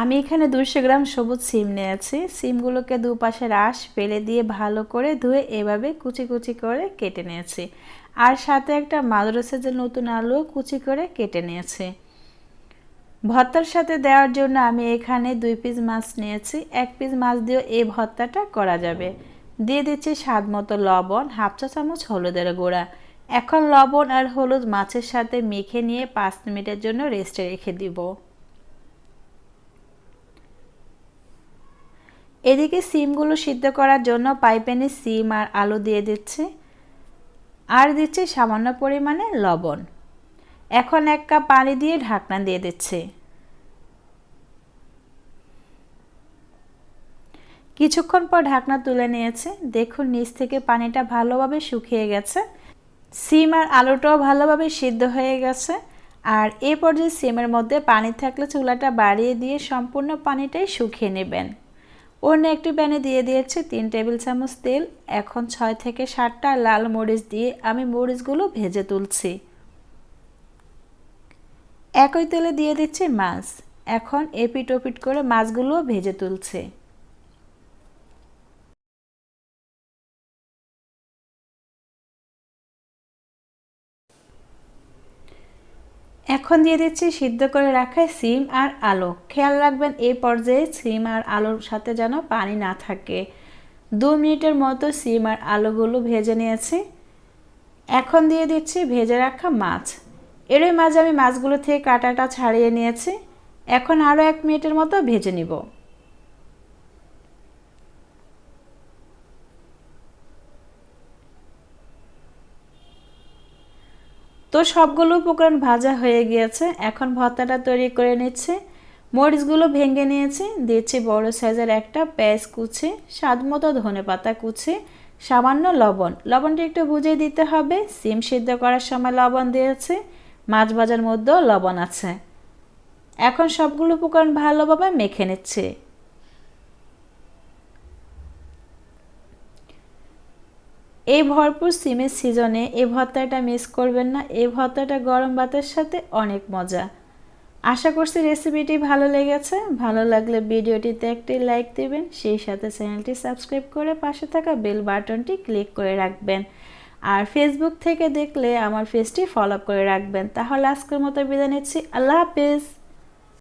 আমি এখানে দুশো গ্রাম সবুজ সিম নিয়েছি। সিমগুলোকে দুপাশে রাস ফেলে দিয়ে ভালো করে ধুয়ে এভাবে কুচি কুচি করে কেটে নিয়েছি। আর সাথে একটা মাদ্রাসা যে নতুন আলু কুচি করে কেটে নিয়েছি। ভর্তার সাথে দেওয়ার জন্য আমি এখানে দুই পিস মাছ নিয়েছি। এক পিস মাছ দিয়েও এই ভর্তাটা করা যাবে। দিয়ে দিচ্ছি স্বাদ মতো লবণ, হাফ চা চামচ হলুদের গুঁড়া। এখন লবণ আর হলুদ মাছের সাথে মেখে নিয়ে পাঁচ মিনিটের জন্য রেস্টে রেখে দিব। এদিকে সিমগুলো সিদ্ধ করার জন্য পাইপ্যানে সিম আর আলু দিয়ে দিচ্ছে। আর দিচ্ছে সামান্য পরিমাণে লবণ। এখন এক কাপ পানি দিয়ে ঢাকনা দিয়ে দিচ্ছে। কিছুক্ষণ পর ঢাকনা তুলে নিয়েছে। দেখুন, নিচ থেকে পানিটা ভালোভাবে শুকিয়ে গেছে। সিম আর আলুটাও ভালোভাবে সিদ্ধ হয়ে গেছে। আর এ পর্যায়ে সিমের মধ্যে পানি থাকলে চুলাটা বাড়িয়ে দিয়ে সম্পূর্ণ পানিটাই শুকিয়ে নেবেন। অন্য একটি প্যানে দিয়ে দিয়েছি তিন টেবিল চামচ তেল, এখন ছয় থেকে সাতটা লাল মরিচ দিয়ে আমি মরিচগুলো ভেজে তুলছি। একই তেলে দিয়ে দিচ্ছি মাছ, এখন এপিট ওপিট করে মাছগুলো ভেজে তুলছে। এখন দিয়ে দিচ্ছি সিদ্ধ করে রাখা সিম আর আলো। খেয়াল রাখবেন এই পর্যায়ে সিম আর আলোর সাথে যেন পানি না থাকে। দু মিনিটের মতো সিম আর আলোগুলো ভেজে নিয়েছি। এখন দিয়ে দিচ্ছি ভেজে রাখা মাছ। এরই মাঝে আমি মাছগুলো থেকে কাটাটা ছাড়িয়ে নিয়েছি। এখন আরও এক মিনিটের মতো ভেজে নিব। তো সবগুলো উপকরণ ভাজা হয়ে গিয়েছে। এখন ভর্তাটা তৈরি করে নিচ্ছে। মরিচগুলো ভেঙে নিয়েছি। দিচ্ছি বড় সাইজের একটা পেঁয়াজ কুচি স্বাদ মতো ধনে পাতা কুচি, সামান্য লবণ। লবণটা একটু বুঝে দিতে হবে। সিম সিদ্ধ করার সময় লবণ দিয়েছে। মাছ ভাজার মধ্যেও লবণ আছে। এখন সবগুলো উপকরণ ভালোভাবে মেখে নিচ্ছে। এই ভরপুর সিমের সিজনে এই ভর্তাটা মিস করবেন না এই ভর্তাটা গরম ভাতের সাথে অনেক মজা। আশা করছি রেসিপিটি ভালো লেগেছে। ভালো লাগলে ভিডিওটিতে একটি লাইক দেবেন, সেই সাথে চ্যানেলটি সাবস্ক্রাইব করে পাশে থাকা বেল বাটনটি ক্লিক করে রাখবেন। আর ফেসবুক থেকে দেখলে আমার পেজটি ফলো করে রাখবেন। তাহলে আজকের মতো বিদায় নিচ্ছি। আল্লাহ হাফিজ।